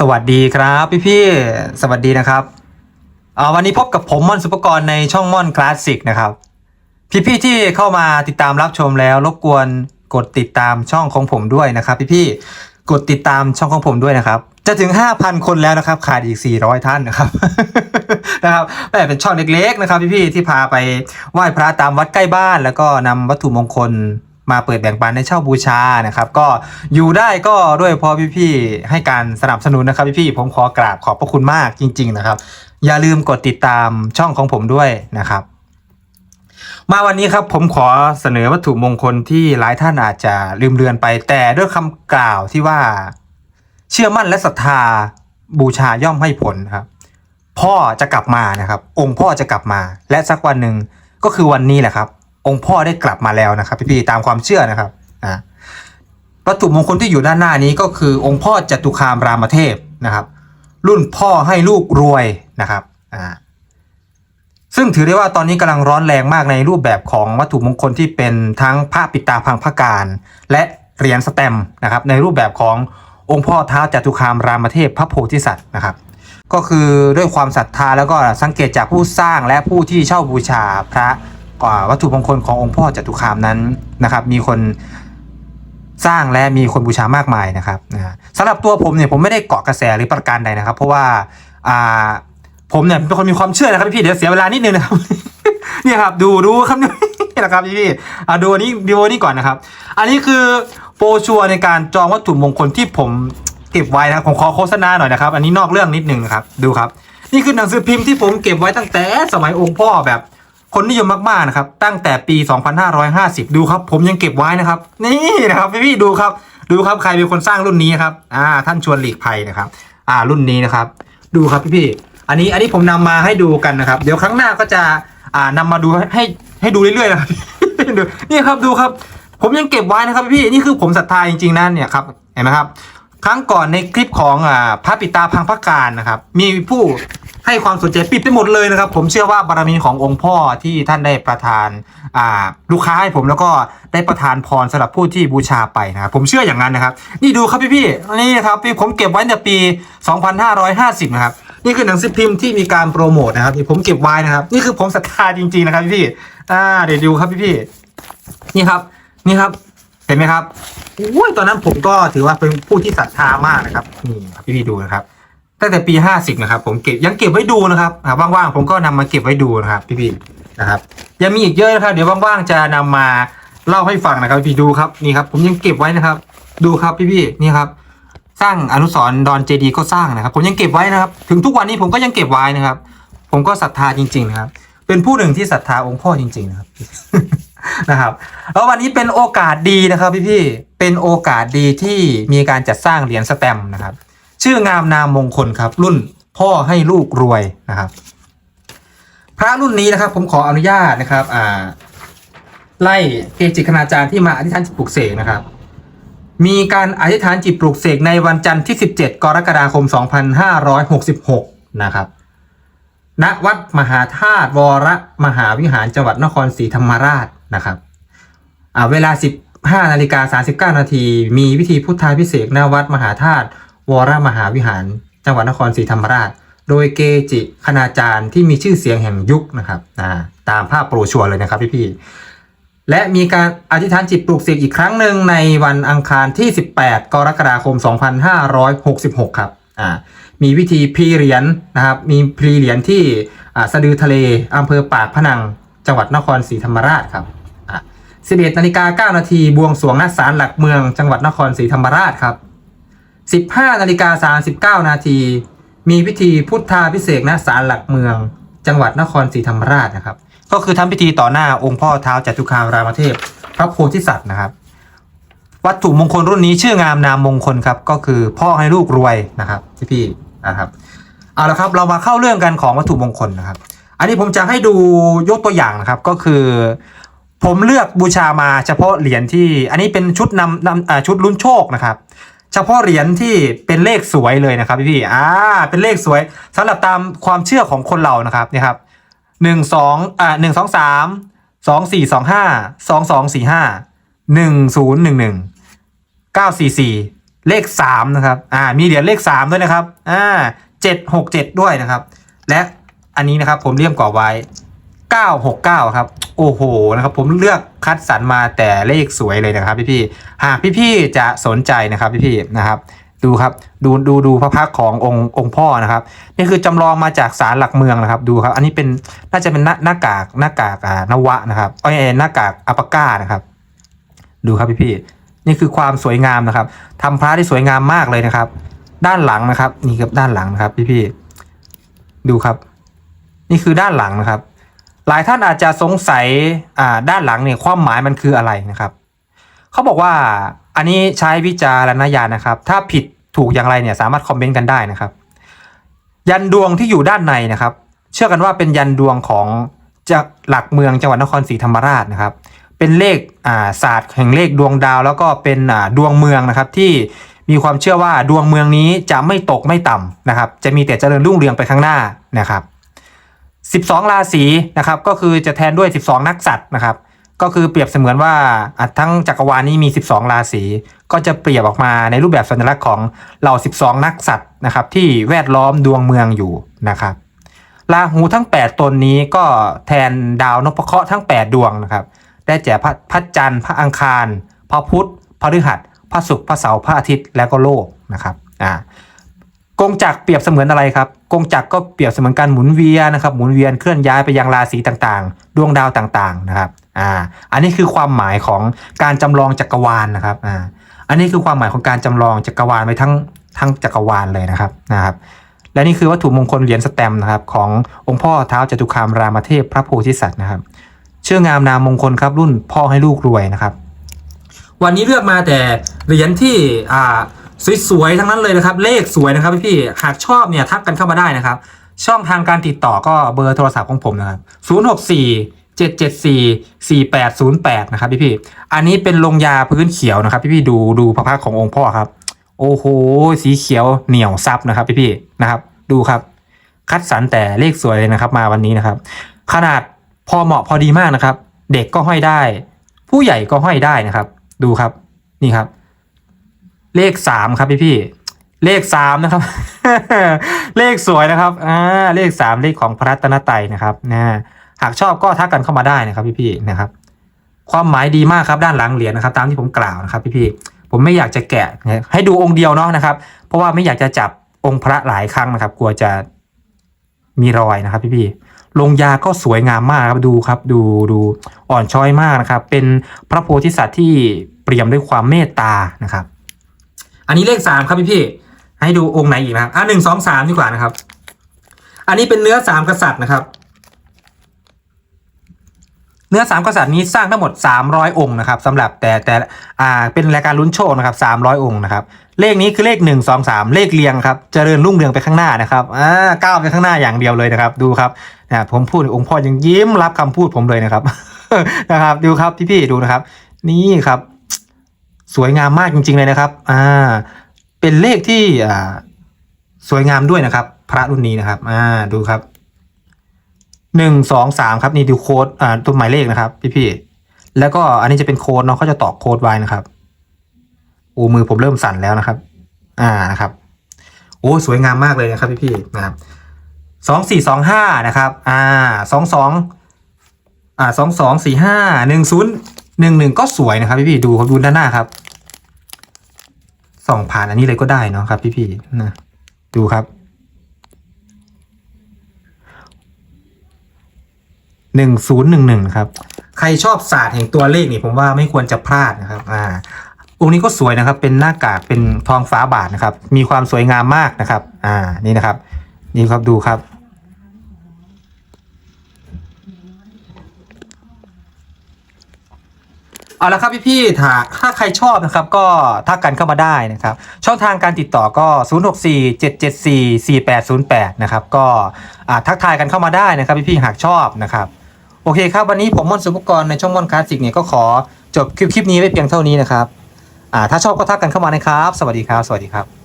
สวัสดีครับพี่พี่สวัสดีนะครับวันนี้พบกับผมม่อนสุปกรณ์ในช่องม่อนคลาสสิกนะครับ พี่พี่ที่เข้ามาติดตามรับชมแล้วรบกวนกดติดตามช่องของผมด้วยนะครับพี่พี่กดติดตามช่องของผมด้วยนะครับ จะถึง 5,000 คนแล้วนะครับ ขาดอีก 400 ท่านนะครับนะครับแต่เป็นช่องเล็กๆนะครับพี่พี่ๆที่พาไปไหว้พระตามวัดใกล้บ้าน แล้วก็นำวัตถุมงคล มาเปิดแบ่งปันในเช่าบูชานะครับ ก็อยู่ได้ก็ด้วยเพราะพี่ๆให้การสนับสนุนนะครับพี่ๆผมขอกราบขอบพระคุณมากจริง ๆนะครับ อย่าลืมกดติดตามช่องของผมด้วยนะครับ มาวันนี้ครับผมขอเสนอวัตถุมงคลที่หลายท่านอาจจะลืมเลือนไป แต่ด้วยคำกล่าวที่ว่า เชื่อมั่นและศรัทธาบูชาย่อมให้ผลครับ พ่อจะกลับมานะครับ องค์พ่อจะกลับมา และสักวันหนึ่งก็คือวันนี้แหละครับ องค์พ่อได้กลับมาแล้วนะครับ พี่ๆตามความเชื่อนะครับอ่าวัตถุมงคลที่อยู่ด้านหน้านี้ก็คือองค์พ่อจตุคามรามเทพนะครับ รุ่นพ่อให้ลูกรวยนะครับอ่าซึ่งถือได้ว่าตอนนี้กำลังร้อนแรงมากในรูปแบบของวัตถุมงคลที่เป็นทั้งพระปิดตาพังพระการ และเหรียญสแตมนะครับ ในรูปแบบขององค์พ่อท้าจตุคามรามเทพพระโพธิสัตว์นะครับ ก็คือด้วยความศรัทธาแล้วก็สังเกตจากผู้สร้างและผู้ที่เช่าบูชาพระอ่า วัตถุมงคลขององค์พ่อจตุคามนั้นนะครับ มีคนสร้างและมีคนบูชามากมายนะครับนะสำหรับตัวผมเนี่ยผมไม่ได้เกาะกระแสหรือประการใดนะครับ เพราะว่าอ่าผมเนี่ยเป็นคนมีความเชื่อนะครับพี่เดี๋ยวเสียเวลานิดนึงนะครับเนี่ยครับดูดูครับนี่แหละครับพี่อ่าดูอันนี้ดูอันนี้ก่อนนะครับ อันนี้คือโปรชัวในการจองวัตถุมงคลที่ผมเก็บไว้นะครับผมขอโฆษณาหน่อยนะครับ อันนี้นอกเรื่องนิดนึงนะครับ ดูครับ นี่คือหนังสือพิมพ์ที่ผมเก็บไว้ตั้งแต่สมัยองค์พ่อแบบ คนนิยมมากๆนะครับตั้งแต่ปี 2550 ดูครับ ผมยังเก็บไว้นะครับ นี่นะครับพี่ๆดูครับ ดูครับใครเป็นคนสร้างรุ่นนี้ครับอ่าท่านชวนหลีกภัยนะครับ อ่ารุ่นนี้นะครับ ดูครับพี่ๆอันนี้อันนี้ผมนำมาให้ดูกันนะครับ เดี๋ยวครั้งหน้าก็จะอ่านำมาดูให้ให้ดูเรื่อยๆนะครับนี่ครับดูครับ ผมยังเก็บไว้นะครับพี่นี่คือผมศรัทธาจริงๆนั่นเนี่ยครับเห็นไหมครับ ครั้งก่อนในคลิปของอ่าพระปิตาพังพระการนะครับ มีผู้ให้ความสนใจปิดไปหมดเลยนะครับ ผมเชื่อว่าบารมีขององค์พ่อที่ท่านได้ประทานอ่าลูกค้าให้ผมแล้วก็ได้ประทานพรสำหรับผู้ที่บูชาไปนะครับผมเชื่ออย่างนั้นนะครับ นี่ดูครับพี่ๆนี่นะครับพี่ผมเก็บไว้ในปี 2550 นะครับนี่คือหนังสือพิมพ์ที่มีการโปรโมทนะครับที่ผมเก็บไว้นะครับ นี่คือผมศรัทธาจริงๆนะครับพี่ๆอ่าเดี๋ยวดูครับพี่ๆนี่ครับนี่ครับ เห็นไหมครับอุ้ยตอนนั้นผมก็ถือว่าเป็นผู้ที่ศรัทธามากนะครับนี่ครับพี่ดูนะครับตั้งแต่ปี50นะครับ ผมเก็บยังเก็บไว้ดูนะครับว่างๆผมก็นำมาเก็บไว้ดูนะครับ พี่ๆนะครับ ยังมีอีกเยอะนะครับ เดี๋ยวว่างๆจะนำมาเล่าให้ฟังนะครับ พี่ดูครับนี่ครับ ผมยังเก็บไว้นะครับ ดูครับพี่ๆนี่ครับ สร้างอนุสรณ์ดอนเจดีก็สร้างนะครับ ผมยังเก็บไว้นะครับ ถึงทุกวันนี้ผมก็ยังเก็บไว้นะครับ ผมก็ศรัทธาจริง ๆ นะครับ เป็นผู้หนึ่งที่ศรัทธาองค์พ่อจริง ๆ นะครับ นะครับ แล้ววันนี้เป็นโอกาสดีนะครับพี่ๆเป็นโอกาสดีที่มีการจัดสร้างเหรียญสแตมนะครับ ชื่องามนามมงคลครับ รุ่นพ่อให้ลูกรวยนะครับ พระรุ่นนี้นะครับ ผมขออนุญาตนะครับอ่าไล่เกจิคณาจารย์ที่มาอธิษฐานจิตปลุกเสกนะครับ มีการอธิษฐานจิตปลุกเสกในวันจันทร์ที่ 17 กรกฎาคม 2566 นะครับ ณ วัดมหาธาตุวรมหาวิหารจังหวัดนครศรีธรรมราช นะครับอ่าเวลา 15นาฬิกา39 นาที มีพิธีพุทธาพิเศษกณวัดมหาธาตุวรมหาวิหาร จังหวัดนครศรีธรรมราช โดยเกจิคณาจารย์ที่มีชื่อเสียงแห่งยุคนะครับตามภาพโปรชัวร์เลยนะครับพี่ๆและมีการอธิษฐานจิตปลูกเสกอีกครั้งหนึ่งในวันอังคารที่ 18 กรกฎาคม 2566 ครับมีวิธีพรีเหรียญนะครับ มีพรีเหรียญที่สะดือทะเลอำเภอปากพนัง จังหวัดนครศรีธรรมราชครับอ่า11นาฬิกา9นาทีบวงสรวงณศาลหลักเมืองจังหวัดนครศรีธรรมราชครับ15นาฬิกา39นาทีมีพิธีพุทธาพิเศษกณศาลหลักเมือง จังหวัดนครศรีธรรมราชนะครับ ก็คือทำพิธีต่อหน้าองค์พ่อเท้าวจตุคามรามเทพ พระโพธิสัตว์นะครับ วัตถุมงคลรุ่นนี้ชื่องามนามมงคลครับ ก็คือพ่อให้ลูกรวยนะครับที่พี่นะครับเอาละครับเรามาเข้าเรื่องกันของวัตถุมงคลนะครับ อันนี้ผมจะให้ดูยกตัวอย่างนะครับก็คือ ผมเลือกบูชามาเฉพาะเหรียญที่ อันนี้เป็นชุดนำนำชุดลุ้นโชคนะครับเฉพาะเหรียญที่เป็นเลขสวยเลยนะครับพี่ๆอ่า เป็นเลขสวยสำหรับตามความเชื่อของคนเรานะครับนี่ครับหนึ่งสองอ่าหนึ่งสองสามสองสี่สองห้าสองสองสี่ห้าหนึ่งศูนย์หนึ่งหนึ่งเก้าสี่สี่เลขสามนะครับ อ่า มีเหรียญเลขสามด้วยนะครับ อ่าเจ็ดหกเจ็ดด้วยนะครับ และ อันนี้นะครับผมเลี่ยมกรอบไว้เก้าหกเก้าครับ โอ้โหนะครับ ผมเลือกคัดสรรมาแต่เลขสวยเลยนะครับพี่ๆหากพี่ๆจะสนใจนะครับพี่ๆนะครับ ดูครับดูดูดูพระพักขององค์องค์พ่อนะครับนี่คือจำลองมาจากศาลหลักเมืองนะครับ ดูครับ อันนี้เป็นน่าจะเป็นหน้าหน้ากากหน้ากากอ่านวะนะครับเอ้ยหน้ากากอัปาก้านะครับ ดูครับพี่ๆนี่คือความสวยงามนะครับทำพระที่สวยงามมากเลยนะครับ ด้านหลังนะครับ นี่ครับด้านหลังนะครับ พี่ๆดูครับ นี่คือด้านหลังนะครับ หลายท่านอาจจะสงสัยอ่าด้านหลังเนี่ยความหมายมันคืออะไรนะครับเขาบอกว่าอันนี้ใช้วิจารณญาณนะครับ ถ้าผิดถูกอย่างไรเนี่ยสามารถคอมเมนต์กันได้นะครับ ยันดวงที่อยู่ด้านในนะครับ เชื่อกันว่าเป็นยันดวงของจะหลักเมืองจังหวัดนครศรีธรรมราชนะครับ เป็นเลขอ่าศาสตร์แห่งเลขดวงดาว แล้วก็เป็นอ่าดวงเมืองนะครับที่มีความเชื่อว่าดวงเมืองนี้จะไม่ตกไม่ต่ำนะครับ จะมีแต่เจริญรุ่งเรืองไปข้างหน้านะครับ 12 ราศีนะครับก็คือจะแทนด้วย 12 นักสัตว์นะครับก็คือเปรียบเสมือนว่าทั้งจักรวาลนี้มี 12 ราศีก็จะเปรียบออกมาในรูปแบบสัญลักษณ์ของเหล่า 12 นักสัตว์นะครับที่แวดล้อมดวงเมืองอยู่นะครับราหูทั้ง 8 ตนนี้ก็แทนดาวนพเคราะห์ทั้ง 8 ดวงนะครับได้แก่พระพระจันทร์พระอังคาร พระพุธพระฤหัสพระศุกร์พระเสาร์พระอาทิตย์และก็โลกนะครับอ่า กงจักรเปรียบเสมือนอะไรครับ กงจักรก็เปรียบเสมือนการหมุนเวียนนะครับ หมุนเวียนเคลื่อนย้ายไปยังราศีต่างๆ ดวงดาวต่างๆนะครับ อ่า อันนี้คือความหมายของการจำลองจักรวาลนะครับ อ่า อันนี้คือความหมายของการจำลองจักรวาลไว้ทั้งทั้งจักรวาลเลยนะครับ นะครับ และนี่คือวัตถุมงคลเหรียญสแตมป์นะครับขององค์พ่อเท้าจตุคามรามเทพพระโพธิสัตว์นะครับ เชื่องามนามมงคลครับรุ่นพ่อให้ลูกรวยนะครับ วันนี้เลือกมาแต่เหรียญที่ อ่า สวยๆทั้งนั้นเลยนะครับเลขสวยนะครับพี่ๆหากชอบเนี่ยทักกันเข้ามาได้นะครับ ช่องทางการติดต่อก็เบอร์โทรศัพท์ของผมนะครับ 064 774 4808 นะครับพี่ๆอันนี้เป็นลงยาพื้นเขียวนะครับ พี่ๆดูดูพระพักขององค์พ่อครับ โอ้โห สีเขียวเหนียวซับนะครับพี่ๆนะครับ ดูครับ คัดสรรแต่เลขสวยเลยนะครับ มาวันนี้นะครับ ขนาดพอเหมาะพอดีมากนะครับ เด็กก็ห้อยได้ ผู้ใหญ่ก็ห้อยได้นะครับ ดูครับนี่ครับ เลขสามครับพี่พี่เลขสามนะครับ เลขสวยนะครับอ่าเลขสามเลขของพระรัตนตรัยนะครับนะหากชอบก็ทักกันเข้ามาได้นะครับ พี่พี่นะครับ ความหมายดีมากครับด้านหลังเหรียญนะครับ ตามที่ผมกล่าวนะครับ พี่พี่ผมไม่อยากจะแกะให้ดูองค์เดียวเนาะนะครับ เพราะว่าไม่อยากจะจับองค์พระหลายครั้งนะครับ กลัวจะมีรอยนะครับ พี่พี่ลงยาก็สวยงามมากครับดูครับ ดูดูอ่อนช้อยมากนะครับ เป็นพระโพธิสัตว์ที่เปี่ยมด้วยความเมตตานะครับ อันนี้เลขสามครับพี่พี่ให้ดูองค์ไหนอีกนะครับอะหนึ่งสองสามดีกว่านะครับ อันนี้เป็นเนื้อสามกษัตริย์นะครับ เนื้อสามกษัตริย์นี้สร้างทั้งหมด300อยองค์นะครับสำหรับแต่แต่อ่าเป็นรายการลุ้นโชคนะครับ300อยองค์นะครับ เลขนี้คือเลข1 2 3เลขเรียงครับ เจริญรุ่งเรืองไปข้างหน้านะครับอ่าก้าวไปข้างหน้าอย่างเดียวเลยนะครับ ดูครับนะผมพูดองค์พ่อยังยิ้มรับคำพูดผมเลยนะครับนะครับ ดูครับพี่ๆดูนะครับ นี่ครับ สวยงามมากจริง ๆ เลยนะครับ อ่า เป็นเลขที่อ่าสวยงามด้วยนะครับ พระรุ่นนี้นะครับ อ่า ดูครับหนึ่งสองสามครับนี่ดูโค้ดอ่าตัวหมายเลขนะครับ พี่ๆแล้วก็อันนี้จะเป็นโค้ดเนาะเขาจะตอกโค้ดไว้นะครับโอ้มือผมเริ่มสั่นแล้วนะครับ อ่านะครับ โอ้สวยงามมากเลยนะครับ พี่ๆนะครับสองสี่สองห้านะครับ อ่าสองสองอ่าสองสองสี่ห้าหนึ่งศูนย์หนึ่งหนึ่งก็สวยนะครับ พี่ๆดูครับดูด้านหน้าครับ ส่องผ่านอันนี้เลยก็ได้เนาะครับ พี่ๆนะดูครับหนึ่งศูนย์หนึ่งหนึ่งครับ ใครชอบศาสตร์แห่งตัวเลขนี่ผมว่าไม่ควรจะพลาดนะครับ อ่าองค์นี้ก็สวยนะครับ เป็นหน้ากากเป็นทองฟ้าบาทนะครับ มีความสวยงามมากนะครับ อ่านี่นะครับ นี่ครับดูครับ เอาละครับพี่ๆถ้าถ้าใครชอบนะครับก็ทักกันเข้ามาได้นะครับ ช่องทางการติดต่อก็ 0647744808 นะครับก็ทักทายกันเข้ามาได้นะครับพี่ๆหากชอบนะครับโอเคครับวันนี้ผมม่อนสุภกรในช่องม่อนคลาสสิกเนี่ยก็ขอจบคลิปคลิปนี้ไว้เพียงเท่านี้นะครับอ่าถ้าชอบก็ทักกันเข้ามานะครับ สวัสดีครับ สวัสดีครับ